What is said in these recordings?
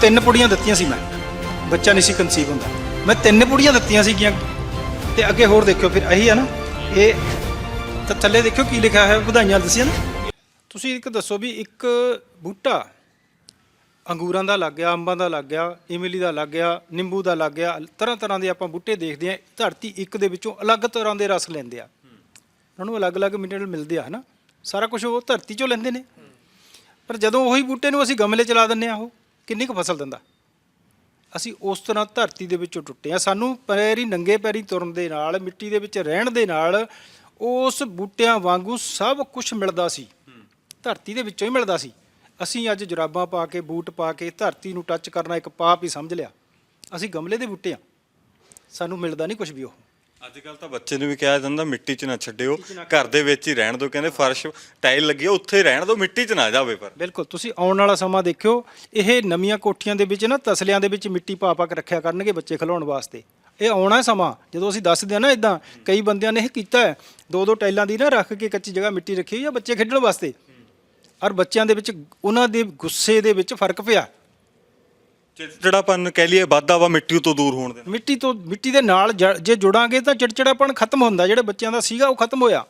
ਤਿੰਨ ਪੁੜੀਆਂ ਦਿੱਤੀਆਂ ਸੀ ਮੈਂ। ਬੱਚਾ ਨਹੀਂ ਸੀ ਕਨਸੀਵ ਹੁੰਦਾ। ਮੈਂ ਤਿੰਨ ਪੁੜੀਆਂ ਦਿੱਤੀਆਂ ਸੀਗੀਆਂ। ਤੇ ਅੱਗੇ ਹੋਰ ਦੇਖਿਓ, ਫਿਰ ਇਹੀ ਆ ਨਾ, ਇਹ ਤਾਂ ਥੱਲੇ ਦੇਖਿਓ ਕੀ ਲਿਖਿਆ ਹੋਇਆ, ਵਧਾਈਆਂ ਦੱਸੀਆਂ ਨਾ। ਤੁਸੀਂ ਇੱਕ ਦੱਸੋ ਵੀ ਇੱਕ ਬੂਟਾ ਅੰਗੂਰਾਂ ਦਾ ਲੱਗ ਗਿਆ, ਅੰਬਾਂ ਦਾ ਲੱਗ ਗਿਆ, ਇਮਲੀ ਦਾ ਲੱਗ ਗਿਆ, ਨਿੰਬੂ ਦਾ ਲੱਗ ਗਿਆ, ਤਰ੍ਹਾਂ ਤਰ੍ਹਾਂ ਦੇ ਆਪਾਂ ਬੂਟੇ ਦੇਖਦੇ ਆ, ਧਰਤੀ ਇੱਕ ਦੇ ਵਿੱਚੋਂ ਅਲੱਗ ਤਰ੍ਹਾਂ ਦੇ ਰਸ ਲੈਂਦੇ ਆ। ਉਹਨਾਂ ਨੂੰ ਅਲੱਗ-ਅਲੱਗ ਮਿਨਰਲ ਮਿਲਦੇ ਆ, ਹਨਾ? ਸਾਰਾ ਕੁਝ ਉਹ ਧਰਤੀ ਚੋਂ ਲੈਂਦੇ ਨੇ। ਪਰ ਜਦੋਂ ਉਹੀ ਬੂਟੇ ਨੂੰ ਅਸੀਂ ਗਮਲੇ ਚ ਲਾ ਦਿੰਨੇ ਆ ਉਹ ਕਿੰਨੀ ਕੁ ਫਸਲ ਦਿੰਦਾ? ਅਸੀਂ ਉਸ ਤਰ੍ਹਾਂ ਧਰਤੀ ਦੇ ਵਿੱਚੋਂ ਟੁੱਟੇ ਆ ਸਾਨੂੰ ਪੈਰੀ ਨੰਗੇ ਪੈਰੀ ਤੁਰਨ ਦੇ ਨਾਲ, ਮਿੱਟੀ ਦੇ ਵਿੱਚ ਰਹਿਣ ਦੇ ਨਾਲ ਉਸ ਬੂਟਿਆਂ ਵਾਂਗੂ ਸਭ ਕੁਝ ਮਿਲਦਾ ਸੀ। ਧਰਤੀ ਦੇ ਵਿੱਚੋਂ ਹੀ ਮਿਲਦਾ ਸੀ। ਅਸੀਂ ਅੱਜ ਜੁਰਾਬਾਂ ਪਾ ਕੇ, ਬੂਟ ਪਾ ਕੇ ਧਰਤੀ ਨੂੰ ਟੱਚ ਕਰਨਾ ਇੱਕ ਪਾਪ ਹੀ ਸਮਝ ਲਿਆ। ਅਸੀਂ ਗਮਲੇ ਦੇ ਬੂਟੇ ਆ ਸਾਨੂੰ ਮਿਲਦਾ ਨਹੀਂ ਕੁਝ ਵੀ ਉਹ। ਅੱਜ ਕੱਲ ਤਾਂ ਬੱਚੇ ਨੂੰ ਵੀ ਕਿਹਾ ਜਾਂਦਾ ਮਿੱਟੀ 'ਚ ਨਾ ਛੱਡਿਓ ਘਰ ਦੇ ਵਿੱਚ ਹੀ ਰਹਿਣ ਦਿਓ ਕਹਿੰਦੇ ਫਰਸ਼ ਟਾਈਲ ਲੱਗੀ ਆ ਉੱਥੇ ਰਹਿਣ ਦਿਓ ਮਿੱਟੀ 'ਚ ਨਾ ਜਾਵੇ ਪਰ। ਬਿਲਕੁਲ ਤੁਸੀਂ ਆਉਣ ਵਾਲਾ ਸਮਾਂ ਦੇਖਿਓ ਇਹ ਨਵੀਆਂ ਕੋਠੀਆਂ ਦੇ ਵਿੱਚ ਨਾ ਤਸਲਿਆਂ ਦੇ ਵਿੱਚ ਮਿੱਟੀ ਪਾ ਪਾ ਕੇ ਰੱਖਿਆ ਕਰਨਗੇ ਬੱਚੇ ਖਿਲਾਉਣ ਵਾਸਤੇ। ਇਹ ਆਉਣਾ ਸਮਾਂ ਜਦੋਂ ਅਸੀਂ ਦੱਸਦੇ ਆ ਨਾ ਇਦਾਂ ਕਈ ਬੰਦਿਆਂ ਨੇ ਇਹ ਕੀਤਾ ਹੈ ਦੋ ਦੋ ਟਾਈਲਾਂ ਦੀ ਨਾ ਰੱਖ ਕੇ ਕੱਚੀ ਜਗ੍ਹਾ ਮਿੱਟੀ ਰੱਖੀ ਹੋਈ ਆ ਬੱਚੇ ਖੇਡਣ ਵਾਸਤੇ। ਔਰ ਬੱਚਿਆਂ ਦੇ ਵਿੱਚ ਉਹਨਾਂ ਦੇ ਗੁੱਸੇ ਦੇ ਵਿੱਚ ਫ਼ਰਕ ਪਿਆ। ਚਿੜਚਿੜਾਪਨ ਕਹਿ ਲਈਏ ਵਾਧਾ ਵਾ ਮਿੱਟੀ ਤੋਂ ਦੂਰ ਹੋਣ ਦੇ ਨਾਲ। ਮਿੱਟੀ ਤੋਂ ਮਿੱਟੀ ਦੇ ਨਾਲ ਜ- ਜੇ ਜੁੜਾਂਗੇ ਤਾਂ ਚਿੜਚਿੜਾਪਣ ਖਤਮ ਹੁੰਦਾ ਜਿਹੜੇ ਬੱਚਿਆਂ ਦਾ ਸੀਗਾ ਉਹ ਖਤਮ ਹੋਇਆ।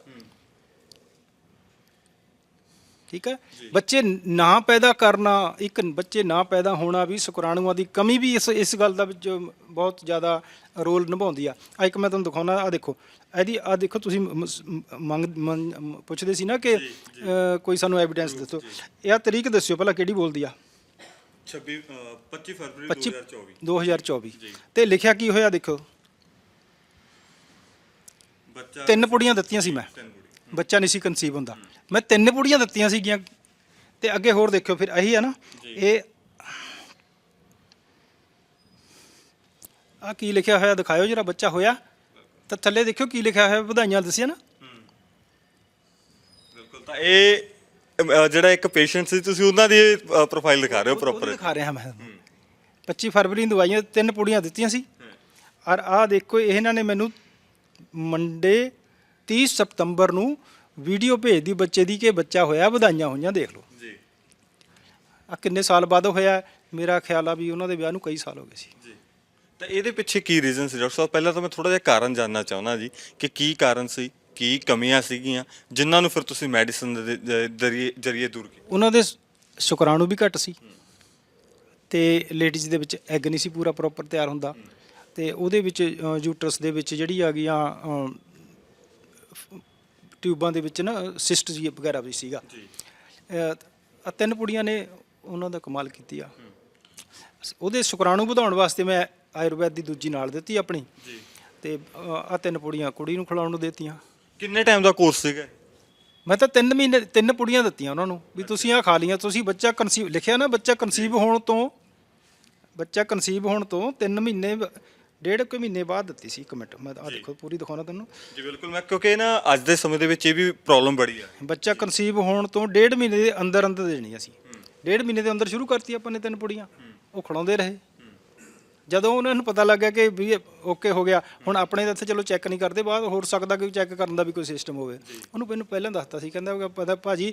ਠੀਕ ਹੈ? ਬੱਚੇ ਨਾ ਪੈਦਾ ਕਰਨਾ ਇੱਕ ਬੱਚੇ ਨਾ ਪੈਦਾ ਹੋਣਾ ਵੀ ਸ਼ੁਕਰਾਣੂਆਂ ਦੀ ਕਮੀ ਵੀ ਇਸ ਇਸ ਗੱਲ ਦਾ ਵਿੱਚ ਬਹੁਤ ਜ਼ਿਆਦਾ ਰੋਲ ਨਿਭਾਉਂਦੀ ਆ। ਆ ਇੱਕ ਮੈਂ ਤੁਹਾਨੂੰ ਦਿਖਾਉਣਾ ਆ ਦੇਖੋ। ਇਹਦੀ ਆ ਦੇਖੋ ਤੁਸੀਂ ਮ- ਮੰਗ ਮੰਗ- ਪੁੱਛਦੇ ਸੀ ਨਾ ਕਿ ਅ, ਕੋਈ ਸਾਨੂੰ ਐਵੀਡੈਂਸ ਦੱਸੋ। ਇਹ ਤਰੀਕ ਦੱਸਿਓ ਪਹਿਲਾਂ ਕਿਹੜੀ ਬੋਲਦੀ ਆ? 26 ਅ, 25 ਫਰਵਰੀ 25 2024 2024 ਤੇ ਲਿਖਿਆ ਕੀ ਹੋਇਆ ਦੇਖੋ? ਬੱਚਾ ਤਿੰਨ ਪੁੜੀਆਂ ਦਿੱਤੀਆਂ ਸੀ ਮੈਂ। ਬੱਚਾ ਨਹੀਂ ਸੀ ਕਨਸੀਵ ਹੁੰਦਾ। ਮੈਂ ਤਿੰਨ ਪੁੜੀਆਂ ਦਿੱਤੀਆਂ ਸੀਗੀਆਂ। ਤੇ ਅੱਗੇ ਹੋਰ ਦੇਖਿਓ ਫਿਰ ਇਹੀ ਆ ਨਾ। ਇਹ ਆ ਕੀ ਲਿਖਿਆ ਹੋਇਆ ਦਿਖਾਇਓ ਜਰਾ ਬੱਚਾ ਹੋਇਆ। ਤਾਂ ਥੱਲੇ ਦੇਖਿਓ ਕੀ ਲਿਖਿਆ ਹੋਇਆ ਵਧਾਈਆਂ ਦੱਸਿਆ ਨਾ। ਬਿਲਕੁਲ ਤਾਂ ਇਹ ਜਿਹੜਾ ਇੱਕ ਪੇਸ਼ੈਂਟ ਸੀ ਤੁਸੀਂ ਉਹਨਾਂ ਦੀ ਪ੍ਰੋਫਾਈਲ ਦਿਖਾ ਰਹੇ ਹੋ ਪ੍ਰੋਪਰ ਦਿਖਾ ਰਿਹਾ ਮੈਂ। 25 ਫਰਵਰੀ ਨੂੰ ਦਵਾਈਆਂ ਤਿੰਨ ਪੁੜੀਆਂ ਦਿੱਤੀਆਂ ਸੀ। ਔਰ ਆਹ ਦੇਖੋ ਇਹਨਾਂ ਨੇ ਮੈਨੂੰ ਮੰਡੇ 30 ਸਤੰਬਰ ਨੂੰ ਵੀਡੀਓ ਭੇਜਦੀ ਬੱਚੇ ਦੀ ਕਿ ਬੱਚਾ ਹੋਇਆ ਵਧਾਈਆਂ ਹੋਈਆਂ ਦੇਖ ਲਓ। ਜੀ। ਆ ਕਿੰਨੇ ਸਾਲ ਬਾਅਦ ਹੋਇਆ ਮੇਰਾ ਖਿਆਲ ਆ ਵੀ ਉਹਨਾਂ ਦੇ ਵਿਆਹ ਨੂੰ ਕਈ ਸਾਲ ਹੋ ਗਏ ਸੀ। ਜੀ। ਤਾਂ ਇਹਦੇ ਪਿੱਛੇ ਕੀ ਰੀਜ਼ਨ ਸੀ ਡਾਕਟਰ ਸਾਹਿਬ? ਪਹਿਲਾਂ ਤਾਂ ਮੈਂ ਥੋੜਾ ਜਿਹਾ ਕਾਰਨ ਜਾਨਣਾ ਚਾਹੁੰਦਾ ਜੀ ਕਿ ਕੀ ਕਾਰਨ ਸੀ? ਕੀ ਕਮੀਆਂ ਸੀਗੀਆਂ ਜਿਨ੍ਹਾਂ ਨੂੰ ਫਿਰ ਤੁਸੀਂ ਮੈਡੀਸਨ ਦੇ ਜ਼ਰੀਏ ਦੂਰ ਕੀਤਾ? ਉਹਨਾਂ ਦੇ ਸ਼ੁਕਰਾਣੂ ਵੀ ਘੱਟ ਸੀ। ਤੇ ਲੇਡੀਜ਼ ਦੇ ਵਿੱਚ ਐਗ ਨਹੀਂ ਸੀ ਪੂਰਾ ਪ੍ਰੋਪਰ ਤਿਆਰ ਹੁੰਦਾ। ਤੇ ਉਹਦੇ ਵਿੱਚ ਯੂਟਰਸ ਦੇ ਵਿੱਚ ਜਿਹੜੀ ਆ ਗਈਆਂ ਟਿਊਬਾਂ ਦੇ ਵਿੱਚ ਨਾ ਸਿਸਟ ਜੀ ਵਗੈਰਾ ਵੀ ਸੀਗਾ। ਜੀ। ਤਿੰਨ ਪੁੜੀਆਂ ਨੇ ਉਹਨਾਂ ਦਾ ਕਮਾਲ ਕੀਤੀ ਆ। ਉਹਦੇ ਸ਼ੁਕਰਾਣੂ ਵਧਾਉਣ ਵਾਸਤੇ ਮੈਂ ਆਯੁਰਵੈਦ ਦੀ ਦੂਜੀ ਨਾਲ ਦਿੱਤੀ ਆਪਣੀ। ਜੀ। ਤੇ ਆ ਤਿੰਨ ਪੁੜੀਆਂ ਕੁੜੀ ਨੂੰ ਖਿਲਾਉਣ ਨੂੰ ਦਿੱਤੀਆਂ। ਕਿੰਨੇ ਟਾਈਮ ਦਾ ਕੋਰਸ ਸੀਗਾ? ਮੈਂ ਤਾਂ 3 ਮਹੀਨੇ ਤਿੰਨ ਪੁੜੀਆਂ ਦਿੱਤੀਆਂ ਉਹਨਾਂ ਨੂੰ ਵੀ ਤੁਸੀਂ ਆ ਖਾ ਲੀਆਂ ਤੁਸੀਂ ਬੱਚਾ ਕਨਸੀਵ ਲਿਖਿਆ ਨਾ ਬੱਚਾ ਕਨਸੀਵ ਹੋਣ ਤੋਂ ਬੱਚਾ ਕਨਸੀਵ ਹੋਣ ਤੋਂ 3 ਮਹੀਨੇ ਡੇਢ ਕੁ ਮਹੀਨੇ ਬਾਅਦ ਦਿੱਤੀ ਸੀ ਇੱਕ ਮਿੰਟ ਮੈਂ ਆ ਦੇਖੋ ਪੂਰੀ ਦਿਖਾਉਣਾ ਤੁਹਾਨੂੰ। ਜੀ ਬਿਲਕੁਲ ਮੈਂ ਕਿਉਂਕਿ ਨਾ ਅੱਜ ਦੇ ਸਮੇਂ ਦੇ ਵਿੱਚ ਇਹ ਵੀ ਪ੍ਰੋਬਲਮ ਬੜੀ ਆ। ਬੱਚਾ ਕਨਸੀਵ ਹੋਣ ਤੋਂ ਡੇਢ ਮਹੀਨੇ ਦੇ ਅੰਦਰ ਅੰਦਰ ਦੇਣੀ ਅਸੀਂ। ਡੇਢ ਮਹੀਨੇ ਦੇ ਅੰਦਰ ਸ਼ੁਰੂ ਕਰਤੀ ਆਪਾਂ ਨੇ ਤਿੰਨ ਪੁੜੀਆਂ ਉਹ ਖੜਾਉਂਦੇ ਰਹੇ। ਜਦੋਂ ਉਹਨਾਂ ਨੂੰ ਪਤਾ ਲੱਗਾ ਕਿ ਵੀ ਓਕੇ ਹੋ ਗਿਆ ਹੁਣ ਆਪਣੇ ਤਾਂ ਇੱਥੇ ਚਲੋ ਚੈੱਕ ਨਹੀਂ ਕਰਦੇ ਬਾਅਦ ਹੋਰ ਸਕਦਾ ਕਿ ਚੈੱਕ ਕਰਨ ਦਾ ਵੀ ਕੋਈ ਸਿਸਟਮ ਹੋਵੇ। ਉਹਨੂੰ ਮੈਨੂੰ ਪਹਿਲਾਂ ਦੱਸਤਾ ਸੀ ਕਹਿੰਦਾ ਪਤਾ ਭਾਜੀ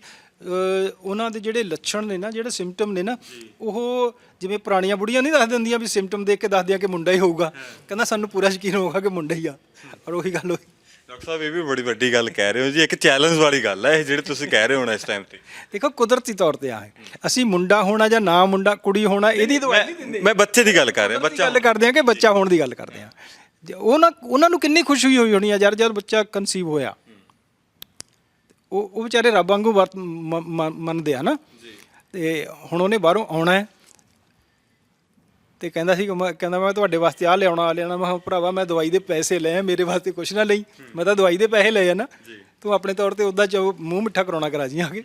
ਉਹਨਾਂ ਦੇ ਜਿਹੜੇ ਲੱਛਣ ਨੇ ਨਾ ਜਿਹੜੇ ਸਿੰਪਟਮ ਨੇ ਨਾ ਉਹ ਜਿਵੇਂ ਪੁਰਾਣੀਆਂ ਬੁੜੀਆਂ ਨਹੀਂ ਦੱਸ ਦਿੰਦੀਆਂ ਵੀ ਸਿੰਪਟਮ ਦੇਖ ਕੇ ਦੱਸਦੀਆਂ ਕਿ ਮੁੰਡਾ ਹੀ ਹੋਊਗਾ। ਕਹਿੰਦਾ ਸਾਨੂੰ ਪੂਰਾ ਯਕੀਨ ਹੋਊਗਾ ਕਿ ਮੁੰਡਾ ਹੀ ਆ। ਪਰ ਉਹੀ ਗੱਲ ਹੋਈ। ਡਾਕਟਰ ਸਾਹਿਬ ਇਹ ਵੀ ਬੜੀ ਵੱਡੀ ਗੱਲ ਕਹਿ ਰਹੇ ਹੋ ਜੀ ਇੱਕ ਚੈਲੰਜ ਵਾਲੀ ਗੱਲ ਹੈ ਇਹ ਜਿਹੜੇ ਤੁਸੀਂ ਕਹਿ ਰਹੇ ਹੋ ਨਾ ਇਸ ਟਾਈਮ ਤੇ। ਦੇਖੋ ਕੁਦਰਤੀ ਤੌਰ ਤੇ ਆ ਹੈ ਅਸੀਂ ਮੁੰਡਾ ਹੋਣਾ ਜਾਂ ਨਾ ਮੁੰਡਾ ਕੁੜੀ ਹੋਣਾ ਇਹਦੀ ਦਵਾਈ ਨਹੀਂ ਦਿੰਦੇ। ਮੈਂ ਬੱਚੇ ਦੀ ਗੱਲ ਕਰ ਰਿਹਾ ਬੱਚਾ ਗੱਲ ਕਰਦੇ ਆ ਕਿ ਬੱਚਾ ਹੋਣ ਦੀ ਗੱਲ ਕਰਦੇ ਆ। ਜੇ ਉਹਨਾਂ ਉਹਨਾਂ ਨੂੰ ਕਿੰਨੀ ਖੁਸ਼ੀ ਹੋਈ ਹੋਣੀ ਆ ਯਾਰ ਜਦ ਬੱਚਾ ਕਨਸੀਵ ਹੋਇਆ। ਉਹ ਉਹ ਵਿਚਾਰੇ ਰੱਬ ਵਾਂਗੂ ਮੰਨਦੇ ਆ ਨਾ। ਤੇ ਹੁਣ ਉਹਨੇ ਬਾਹਰੋਂ ਆਉਣਾ ਹੈ। ਤੇ ਕਹਿੰਦਾ ਸੀ ਕਿ ਮੈਂ ਕਹਿੰਦਾ ਮੈਂ ਤੁਹਾਡੇ ਵਾਸਤੇ ਆ ਲਿਆਉਣਾ ਆ ਲਿਆਉਣਾ। ਮੈਂ ਕਿਹਾ ਭਰਾਵਾ ਮੈਂ ਦਵਾਈ ਦੇ ਪੈਸੇ ਲਏ ਆ ਮੇਰੇ ਵਾਸਤੇ ਕੁਛ ਨਾ ਲਈ। ਮੈਂ ਤਾਂ ਦਵਾਈ ਦੇ ਪੈਸੇ ਲਏ ਆ ਨਾ। ਤੂੰ ਆਪਣੇ ਤੌਰ ਤੇ ਉਹਦਾ ਚ ਮੂੰਹ ਮਿੱਠਾ ਕਰਾਉਣਾ ਕਰਾ ਜੀ ਆ ਕੇ।